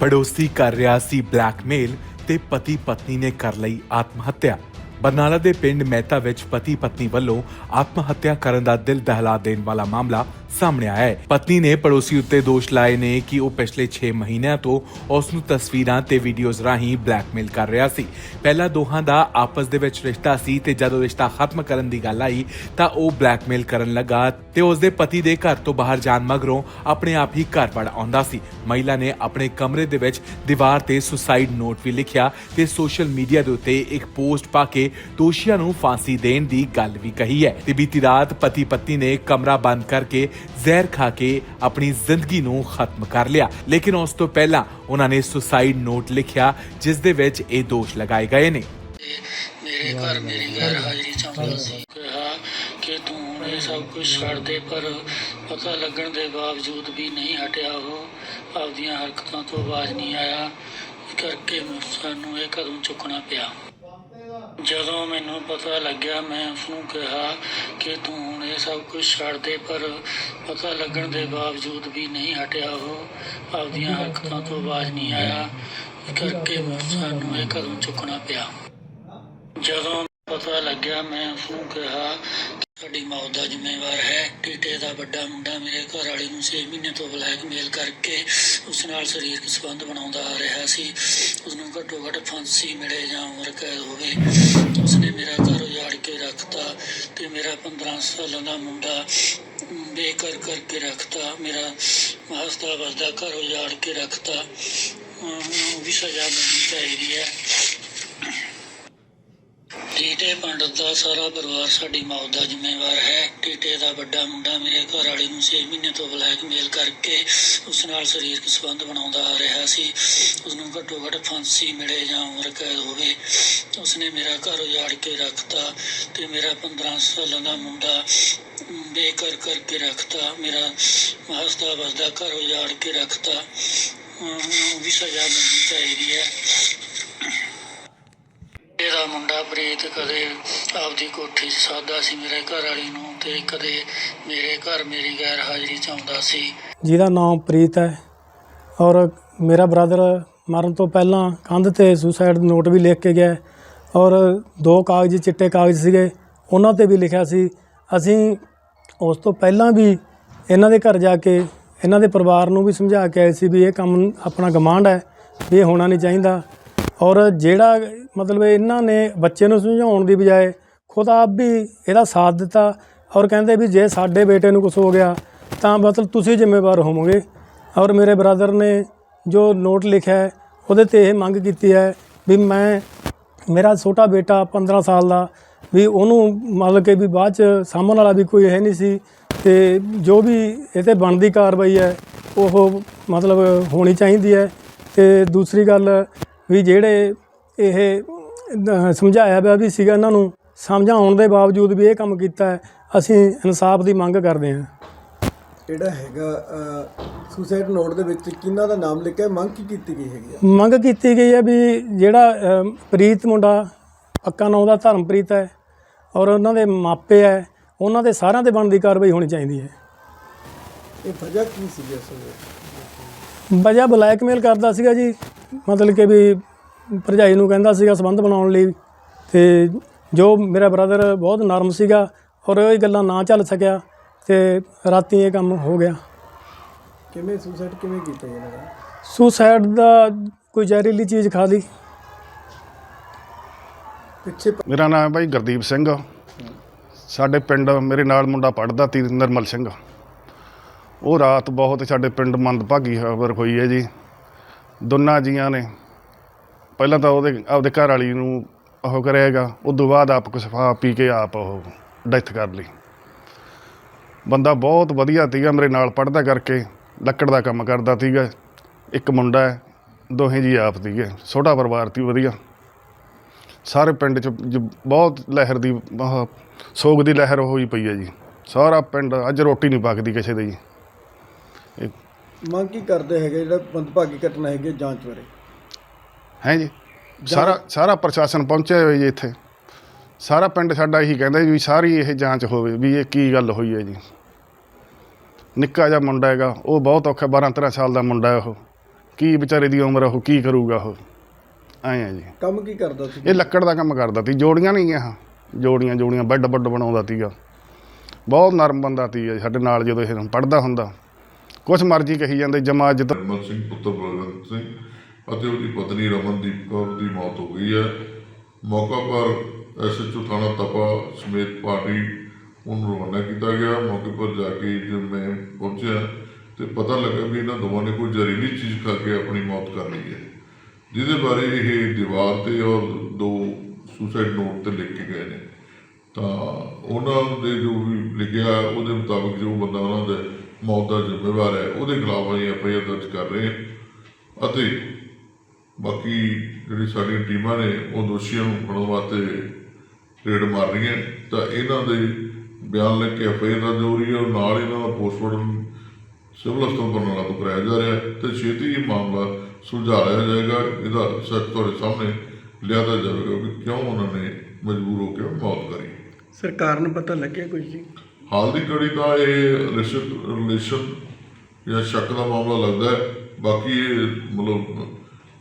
ਪੜੋਸੀ ਕਰ ਰਿਹਾ ਸੀ ਬਲੈਕਮੇਲ ਤੇ ਪਤੀ ਪਤਨੀ ਨੇ ਕਰ ਲਈ ਆਤਮ ਹੱਤਿਆ ਬਰਨਾਲਾ ਦੇ ਪਿੰਡ ਮਹਿਤਾ ਵਿੱਚ ਪਤੀ ਪਤਨੀ ਵੱਲੋਂ ਆਤਮ ਹੱਤਿਆ ਕਰਨ ਦਾ ਦਿਲ ਦਹਿਲਾ ਦੇਣ ਵਾਲਾ ਮਾਮਲਾ ਸਾਹਮਣੇ ਆਇਆ ਹੈ। ਪਤਨੀ ਨੇ ਪੜੋਸੀ ਉੱਤੇ ਦੋਸ਼ ਲਾਏ ਨੇ ਕਿ ਉਹ ਪਿਛਲੇ 6 ਮਹੀਨਿਆਂ ਤੋਂ ਉਸ ਨੂੰ ਤਸਵੀਰਾਂ ਤੇ ਵੀਡੀਓਜ਼ ਰਾਹੀਂ ਬਲੈਕਮੇਲ ਕਰ ਰਿਹਾ ਸੀ। ਪਹਿਲਾਂ ਦੋਹਾਂ ਦਾ ਆਪਸ ਦੇ ਵਿੱਚ ਰਿਸ਼ਤਾ ਸੀ ਤੇ ਜਦੋਂ ਰਿਸ਼ਤਾ ਖਤਮ ਕਰਨ ਦੀ ਗੱਲ ਆਈ ਤਾਂ ਉਹ ਬਲੈਕਮੇਲ ਕਰਨ ਲੱਗਾ ਤੇ ਉਸ ਦੇ ਪਤੀ ਦੇ ਘਰ ਤੋਂ ਬਾਹਰ ਜਾਣ ਮਗਰੋਂ ਆਪਣੇ ਆਪ ਹੀ ਘਰ ਵੜ ਆਉਂਦਾ ਸੀ। ਮਹਿਲਾ ਨੇ ਆਪਣੇ ਕਮਰੇ ਦੇ ਵਿੱਚ ਦੀਵਾਰ ਤੇ ਸੁਸਾਈਡ ਨੋਟ ਵੀ ਲਿਖਿਆ ਤੇ ਸੋਸ਼ਲ ਮੀਡੀਆ ਦੇ ਉੱਤੇ ਇੱਕ ਪੋਸਟ ਪਾ ਕੇ ਦੋਸ਼ੀਆਂ ਨੂੰ ਫਾਂਸੀ ਦੇਣ ਦੀ ਗੱਲ ਵੀ ਕਹੀ ਹੈ। ਤੇ ਬੀਤੀ ਰਾਤ ਪਤੀ ਪਤਨੀ ਨੇ ਕਮਰਾ ਬੰਦ ਕਰਕੇ ਜ਼ਹਿਰ ਖਾ ਕੇ ਆਪਣੀ ਜ਼ਿੰਦਗੀ ਨੂੰ ਖਤਮ ਕਰ ਲਿਆ। ਲੇਕਿਨ ਉਸ ਤੋਂ ਪਹਿਲਾਂ ਉਹਨਾਂ ਨੇ ਸੁਸਾਈਡ ਨੋਟ ਲਿਖਿਆ, ਜਿਸ ਦੇ ਵਿੱਚ ਇਹ ਦੋਸ਼ ਲਗਾਏ ਗਏ ਨੇ। ਮੇਰੇ ਘਰ ਮੇਰੀ ਗੈਰ ਹਾਜ਼ਰੀ ਚਾਹੁੰਦਾ ਸੀ। ਕਿਹਾ ਕਿ ਤੂੰ ਹੁਣ ਇਹ ਸਭ ਕੁਝ ਛੱਡ ਦੇ, ਪਰ ਪਤਾ ਲੱਗਣ ਦੇ ਬਾਵਜੂਦ ਵੀ ਨਹੀਂ ਹਟਿਆ ਉਹ। ਆਪਦੀਆਂ ਹਰਕਤਾਂ ਤੋਂ ਬਾਜ਼ ਨਹੀਂ ਆਇਆ। ਇਸ ਕਰਕੇ ਸਾਨੂੰ ਇਹ ਕਦਮ ਚੁੱਕਣਾ ਪਿਆ। ਜਦੋਂ ਮੈਨੂੰ ਪਤਾ ਲੱਗਿਆ, ਮੈਂ ਉਸ ਨੂੰ ਕਿਹਾ ਕਿ ਤੂੰ ਸਭ ਕੁਝ ਛੱਡ ਦੇ ਪਰ ਪਤਾ ਲੱਗਣ ਦੇ ਬਾਵਜੂਦ ਵੀ ਨਹੀਂ ਹਟਿਆ ਉਹ। ਆਪਦੀਆਂ ਹਰਕਤਾਂ ਤੋਂ ਬਾਜ਼ ਨਹੀਂ ਆਇਆ। ਇਸ ਕਰਕੇ ਸਾਨੂੰ ਇਹ ਕਦਮ ਚੁੱਕਣਾ ਪਿਆ। ਜਦੋਂ ਪਤਾ ਲੱਗਿਆ, ਮੈਂ ਉਸ ਨੂੰ ਕਿਹਾ ਕਿ ਸਾਡੀ ਮੌਤ ਦਾ ਜ਼ਿੰਮੇਵਾਰ ਹੈ। ਟੀਟੇ ਦਾ ਵੱਡਾ ਮੁੰਡਾ ਮੇਰੇ ਘਰ ਵਾਲੀ ਨੂੰ 6 ਮਹੀਨੇ ਤੋਂ ਬਲੈਕਮੇਲ ਕਰਕੇ ਉਸ ਨਾਲ ਸਰੀਰਕ ਸੰਬੰਧ ਬਣਾਉਂਦਾ ਆ ਰਿਹਾ ਸੀ। ਉਸ ਨੂੰ ਘੱਟੋ ਘੱਟ ਫਾਂਸੀ ਮਿਲੇ ਜਾਂ ਉਮਰ ਕੈਦ ਹੋਵੇ। ਉਸਨੇ ਮੇਰਾ ਘਰ ਉਜਾੜ ਕੇ ਰੱਖਤਾ ਤੇ ਮੇਰਾ 15 ਸਾਲਾਂ ਦਾ ਮੁੰਡਾ ਅਮ, ਬੇਘਰ ਕਰਕੇ ਰੱਖਤਾ। ਮੇਰਾ ਹੱਸਦਾ ਵਸਦਾ ਘਰ ਉਜਾੜ ਕੇ ਰੱਖਤਾ। ਅਮ, ਉਹਨੂੰ ਵੀ ਸਜ਼ਾ ਮਿਲਣੀ ਚਾਹੀਦੀ ਹੈ। ਟੀਟੇ ਪੰਡਤ ਦਾ ਸਾਰਾ ਪਰਿਵਾਰ ਸਾਡੀ ਮੌਤ ਦਾ ਜ਼ਿੰਮੇਵਾਰ ਹੈ। ਟੀਟੇ ਦਾ ਵੱਡਾ ਮੁੰਡਾ ਮੇਰੇ ਘਰ ਵਾਲੇ ਨੂੰ 6 ਮਹੀਨੇ ਤੋਂ ਬਲੈਕਮੇਲ ਕਰਕੇ ਉਸ ਨਾਲ ਸਰੀਰਕ ਸੰਬੰਧ ਬਣਾਉਂਦਾ ਆ ਰਿਹਾ ਸੀ। ਉਸ ਨੂੰ ਘੱਟੋ ਘੱਟ ਫਾਂਸੀ ਮਿਲੇ ਜਾਂ ਉਮਰ ਕੈਦ ਹੋਵੇ। ਉਸਨੇ ਮੇਰਾ ਘਰ ਉਜਾੜ ਕੇ ਰੱਖਤਾ ਤੇ ਮੇਰਾ 15 ਸਾਲਾਂ ਦਾ ਮੁੰਡਾ ਅਮ, ਬੇਘਰ ਕਰਕੇ ਰੱਖਤਾ। ਮੇਰਾ ਹੱਸਦਾ ਵਸਦਾ ਘਰ ਉਜਾੜ ਕੇ ਰੱਖਤਾ। ਅਮ, ਵੀ ਸਜ਼ਾ ਮਿਲਣੀ ਚਾਹੀਦੀ ਹੈ। ਇਹਦਾ ਮੁੰਡਾ ਪ੍ਰੀਤ ਕਦੇ ਆਪਦੀ ਕੋਠੀ 'ਚ ਸਾਦਾ ਸੀ ਮੇਰੇ ਘਰ ਵਾਲੀ ਨੂੰ ਤੇ ਕਦੇ ਮੇਰੇ ਘਰ ਮੇਰੀ ਗੈਰ ਹਾਜ਼ਰੀ 'ਚ ਆਉਂਦਾ ਸੀ। ਜਿਹਦਾ ਨਾਮ ਪ੍ਰੀਤ ਹੈ ਔਰ ਮੇਰਾ ਬ੍ਰਦਰ ਮਰਨ ਤੋਂ ਪਹਿਲਾਂ ਕੰਧ ਤੇ ਸੁਸਾਈਡ ਨੋਟ ਵੀ ਲਿਖ ਕੇ ਗਿਆ ਔਰ ਦੋ ਕਾਗਜ਼ ਚਿੱਟੇ ਕਾਗਜ਼ ਸੀਗੇ, ਉਹਨਾਂ ਤੇ ਵੀ ਲਿਖਿਆ ਸੀ। ਅਸੀਂ ਉਸ ਤੋਂ ਪਹਿਲਾਂ ਵੀ ਇਹਨਾਂ ਦੇ ਘਰ ਜਾ ਕੇ ਇਹਨਾਂ ਦੇ ਪਰਿਵਾਰ ਨੂੰ ਵੀ ਸਮਝਾ ਕੇ ਆਏ ਸੀ ਵੀ ਇਹ ਕੰਮ ਆਪਣਾ ਗਮਾਂਡ ਹੈ, ਵੀ ਇਹ ਹੋਣਾ ਨਹੀਂ ਚਾਹੀਦਾ। ਔਰ ਜਿਹੜਾ ਮਤਲਬ ਇਹਨਾਂ ਨੇ ਬੱਚੇ ਨੂੰ ਸਮਝਾਉਣ ਦੀ ਬਜਾਏ ਖੁਦ ਆਪ ਵੀ ਇਹਦਾ ਸਾਥ ਦਿੱਤਾ ਔਰ ਕਹਿੰਦੇ ਵੀ ਜੇ ਸਾਡੇ ਬੇਟੇ ਨੂੰ ਕੁਝ ਹੋ ਗਿਆ ਤਾਂ ਮਤਲਬ ਤੁਸੀਂ ਜ਼ਿੰਮੇਵਾਰ ਹੋਵੋਗੇ। ਔਰ ਮੇਰੇ ਬ੍ਰਦਰ ਨੇ ਜੋ ਨੋਟ ਲਿਖਿਆ ਹੈ, ਉਹਦੇ ਤੇ ਇਹ ਮੰਗ ਕੀਤੀ ਹੈ ਵੀ ਮੈਂ ਮੇਰਾ ਛੋਟਾ ਬੇਟਾ 15 ਸਾਲ ਦਾ ਵੀ ਉਹਨੂੰ ਮਤਲਬ ਕਿ ਵੀ ਬਾਅਦ ਚ ਸਾਹਮਣ ਵਾਲਾ ਵੀ ਕੋਈ ਹੈ ਨਹੀਂ ਸੀ ਤੇ ਜੋ ਵੀ ਇਹ ਤੇ ਬਣਦੀ ਕਾਰਵਾਈ ਹੈ, ਉਹ ਮਤਲਬ ਹੋਣੀ ਚਾਹੀਦੀ ਹੈ। ਤੇ ਦੂਸਰੀ ਗੱਲ ਵੀ ਜਿਹੜੇ ਇਹ ਸਮਝਾਇਆ ਪਿਆ ਵੀ ਸੀਗਾ ਇਹਨਾਂ ਨੂੰ ਸਮਝਾਉਣ ਦੇ ਬਾਵਜੂਦ ਵੀ ਇਹ ਕੰਮ ਕੀਤਾ ਅਸੀਂ ਇਨਸਾਫ ਦੀ ਮੰਗ ਕਰਦੇ ਹਾਂ। ਜਿਹੜਾ ਹੈਗਾ ਸੁਸਾਈਡ ਨੋਟ ਦੇ ਵਿੱਚ ਕਿਹਨਾਂ ਦਾ ਨਾਮ ਲਿਖਿਆ? ਮੰਗ ਕੀ ਕੀਤੀ ਗਈ ਹੈਗੀ ਆ? ਮੰਗ ਕੀਤੀ ਗਈ ਹੈ ਵੀ ਜਿਹੜਾ ਅਮ, ਪ੍ਰੀਤ ਮੁੰਡਾ ਪੱਕਾ ਨਾਂ ਦਾ ਧਰਮਪ੍ਰੀਤ ਹੈ ਔਰ ਉਹਨਾਂ ਦੇ ਮਾਪੇ ਹੈ ਉਹਨਾਂ ਦੇ ਸਾਰਿਆਂ ਤੇ ਬਣਦੀ ਕਾਰਵਾਈ ਹੋਣੀ ਚਾਹੀਦੀ ਹੈ। ਇਹ ਵਜ੍ਹਾ ਕੀ ਸੀ ਇਸ ਵਜ੍ਹਾ ਬਲੈਕਮੇਲ ਕਰਦਾ ਸੀਗਾ ਜੀ ਮਤਲਬ ਕਿ ਵੀ ਭਰਜਾਈ ਨੂੰ ਕਹਿੰਦਾ ਸੀਗਾ ਸੰਬੰਧ ਬਣਾਉਣ ਲਈ ਤੇ ਜੋ ਮੇਰਾ ਬ੍ਰਦਰ ਬਹੁਤ ਨਰਮ ਸੀਗਾ ਔਰ ਇਹ ਗੱਲਾਂ ਨਾ ਚੱਲ ਸਕਿਆ ਤੇ ਰਾਤੀ ਇਹ ਕੰਮ ਹੋ ਗਿਆ। ਕਿਵੇਂ ਸੁਸਾਈਡ ਕਿਵੇਂ ਕੀਤਾ ਇਹਨਾਂ ਦਾ? ਸੁਸਾਈਡ ਦਾ ਕੋਈ ਜ਼ਹਿਰੀਲੀ ਚੀਜ਼ ਖਾ ਲਈ। ਪਿੱਛੇ ਮੇਰਾ ਨਾਮ ਹੈ ਭਾਈ ਗੁਰਦੀਪ ਸਿੰਘ। ਸਾਡੇ ਪਿੰਡ ਮੇਰੇ ਨਾਲ ਮੁੰਡਾ ਪੜਦਾ ਤੀ ਨਿਰਮਲ ਸਿੰਘ। ਉਹ ਰਾਤ ਬਹੁਤ ਸਾਡੇ ਪਿੰਡ ਮੰਦਭਾਗੀ ਖਬਰ ਹੋਈ ਹੈ ਜੀ। ਦੋਨਾਂ ਜੀਆਂ ਨੇ। ਪਹਿਲਾਂ ਤਾਂ ਉਹਦੇ, ਆਪਦੇ ਘਰ ਵਾਲੀ ਨੂੰ ਉਹ ਕਰਿਆਗਾ ਉਸ ਤੋਂ ਬਾਅਦ ਆਪ ਕੁਛ ਖਾ ਪੀ ਕੇ ਆਪ ਉਹ ਡੈਥ ਕਰ ਲਈ। ਬੰਦਾ ਬਹੁਤ ਵਧੀਆ ਸੀਗਾ ਮੇਰੇ ਨਾਲ ਪੜਦਾ ਕਰਕੇ, ਲੱਕੜ ਦਾ ਕੰਮ ਕਰਦਾ ਸੀਗਾ। ਇੱਕ ਮੁੰਡਾ ਹੈ, ਦੋਹੇ ਜੀ ਆਪ ਸੀਗੇ। ਛੋਟਾ ਪਰਿਵਾਰ ਸੀ, ਵਧੀਆ। ਸਾਰੇ ਪਿੰਡ 'ਚ ਜ- ਬਹੁਤ ਲਹਿਰ ਦੀ, ਆਹ ਸੋਗ ਦੀ ਲਹਿਰ ਹੋਈ ਪਈ ਹੈ ਜੀ। ਸਾਰਾ ਪਿੰਡ ਅੱਜ ਰੋਟੀ ਨਹੀਂ ਪੱਕਦੀ ਕਿਸੇ ਦੇ। ਜੀ ਮੰਗ ਕੀ ਕਰਦੇ ਹੈਗੇ ਜਿਹੜਾ ਬੰਦਭਾਗੀ ਘਟਨਾ ਹੈਗੀ ਜਾਂਚ ਬਾਰੇ? ਹੈ ਜੀ? ਸਾਰਾ ਸਾਰਾ ਪ੍ਰਸ਼ਾਸਨ ਪਹੁੰਚਿਆ ਹੋਇਆ ਜੀ ਇੱਥੇ। ਸਾਰਾ ਪਿੰਡ ਸਾਡਾ ਇਹੀ ਕਹਿੰਦਾ ਜੀ ਵੀ ਸਾਰੀ ਇਹ ਜਾਂਚ ਹੋਵੇ ਵੀ ਇਹ ਕੀ ਗੱਲ ਹੋਈ ਹੈ ਜੀ। ਨਿੱਕਾ ਜਿਹਾ ਮੁੰਡਾ ਹੈਗਾ ਉਹ ਬਹੁਤ ਔਖਾ 12 13 ਸਾਲ ਦਾ ਮੁੰਡਾ ਹੈ ਉਹ। ਕੀ ਵਿਚਾਰੇ ਦੀ ਉਮਰ ਉਹ ਕੀ ਕਰੂਗਾ ਉਹ? ਐਂ ਆ ਜੀ। ਕੰਮ ਕੀ ਕਰਦਾ ਸੀ? ਇਹ ਲੱਕੜ ਦਾ ਕੰਮ ਕਰਦਾ ਸੀ ਜੋੜੀਆਂ ਨਹੀਂ ਗਿਆ ਜੋੜੀਆਂ ਜੋੜੀਆਂ ਬੈੱਡ ਬੱਡ ਬਣਾਉਂਦਾ ਸੀਗਾ। ਬਹੁਤ ਨਰਮ ਬੰਦਾ ਸੀ ਸਾਡੇ ਨਾਲ ਜਦੋਂ ਇਹ ਪੜਦਾ ਹੁੰਦਾ। ਕੁਛ ਮਰਜ਼ੀ ਕਹੀ ਜਾਂਦੇ, ਜਮਾ ਅੱਜ ਨਿਰਮਲ ਸਿੰਘ, ਪੁੱਤਰ ਬਲਵੰਤ ਸਿੰਘ ਅਤੇ ਉਹਦੀ ਪਤਨੀ ਰਮਨਦੀਪ ਕੌਰ ਦੀ ਮੌਤ ਹੋ ਗਈ ਹੈ। ਮੌਕਾ ਪਰ ਐਸਐਚਓ ਥਾਣਾ ਤਪਾ ਸਮੇਤ ਪਾਰਟੀ ਉਹਨੂੰ ਰਵਾਨਾ ਕੀਤਾ ਗਿਆ। ਮੌਕੇ ਪਰ ਜਾ ਕੇ ਜਦ ਮੈਂ ਪਹੁੰਚਿਆ ਤੇ ਪਤਾ ਲੱਗਾ ਵੀ ਇਹਨਾਂ ਦੋਵਾਂ ਨੇ ਕੋਈ ਜ਼ਹਿਰੀਲੀ ਚੀਜ਼ ਖਾ ਕੇ ਆਪਣੀ ਮੌਤ ਕਰ ਲਈ ਹੈ। ਜਿਹਦੇ ਬਾਰੇ ਇਹ ਦੀਵਾਰ ਤੇ ਔਰ ਦੋ ਸੁਸਾਈਡ ਨੋਟ ਤੇ ਲਿਖ ਕੇ ਗਏ ਨੇ। ਤਾਂ ਉਹਨਾਂ ਦੇ ਜੋ ਵੀ ਲਿਖਿਆ, ਉਹਦੇ ਮੁਤਾਬਕ ਜੋ ਬੰਦਾ ਉਹਨਾਂ ਦਾ ਮੌਤ ਦਾ ਜ਼ਿੰਮੇਵਾਰ ਹੈ, ਉਹਦੇ ਖਿਲਾਫ ਅਸੀਂ ਐਫ ਆਈ ਆਰ ਦਰਜ ਕਰ ਰਹੇ ਹਾਂ। ਅਤੇ ਬਾਕੀ ਜਿਹੜੀ ਸਾਡੀਆਂ ਟੀਮਾਂ ਨੇ, ਉਹ ਦੋਸ਼ੀਆਂ ਨੂੰ ਫੜਨ ਵਾਸਤੇ ਰੇਡ ਮਾਰ ਰਹੀਆਂ ਤਾਂ ਇਹਨਾਂ ਦੇ ਬਿਆਨ ਲੈ ਕੇ ਐਫ ਆਈ ਆਰ ਦਰਜ ਹੋ ਰਹੀ ਹੈ, ਔਰ ਨਾਲ ਇਹਨਾਂ ਦਾ ਪੋਸਟਮਾਰਟਮ ਸਿਵਲ ਹਸਪਤਾਲ ਬਰਨਾਲਾ ਤੋਂ ਕਰਾਇਆ ਜਾ ਰਿਹਾ ਹੈ। ਤੇ ਛੇਤੀ ਹੀ ਮਾਮਲਾ ਸੁਲਝਾ ਲਿਆ ਜਾਏਗਾ, ਇਹਦਾ ਸੱਚ ਤੁਹਾਡੇ ਸਾਹਮਣੇ ਲਿਆਦਾ ਜਾਵੇਗਾ ਕਿ ਕਿਉਂ ਉਹਨਾਂ ਨੇ ਮਜਬੂਰ ਹੋ ਕੇ ਮੌਤ ਕਰੀ। ਸਰਕਾਰ ਨੂੰ ਪਤਾ ਲੱਗਿਆ ਕੁਝ ਜੀ? ਹਾਲ ਦੀ ਘੜੀ ਤਾਂ ਇਹ ਰਿਲੇਸ਼ਨ ਰਿਲੇਸ਼ਨ ਜਾਂ ਸ਼ੱਕ ਦਾ ਮਾਮਲਾ ਲੱਗਦਾ ਹੈ। ਬਾਕੀ ਇਹ ਮਤਲਬ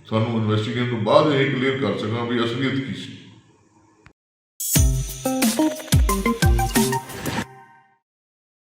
ਸਾਨੂੰ ਇਨਵੈਸਟੀਗੇਸ਼ਨ ਤੋਂ ਬਾਅਦ ਇਹ ਕਲੀਅਰ ਕਰ ਸਕਾਂ ਵੀ ਅਸਲੀਅਤ ਕੀ ਸੀ।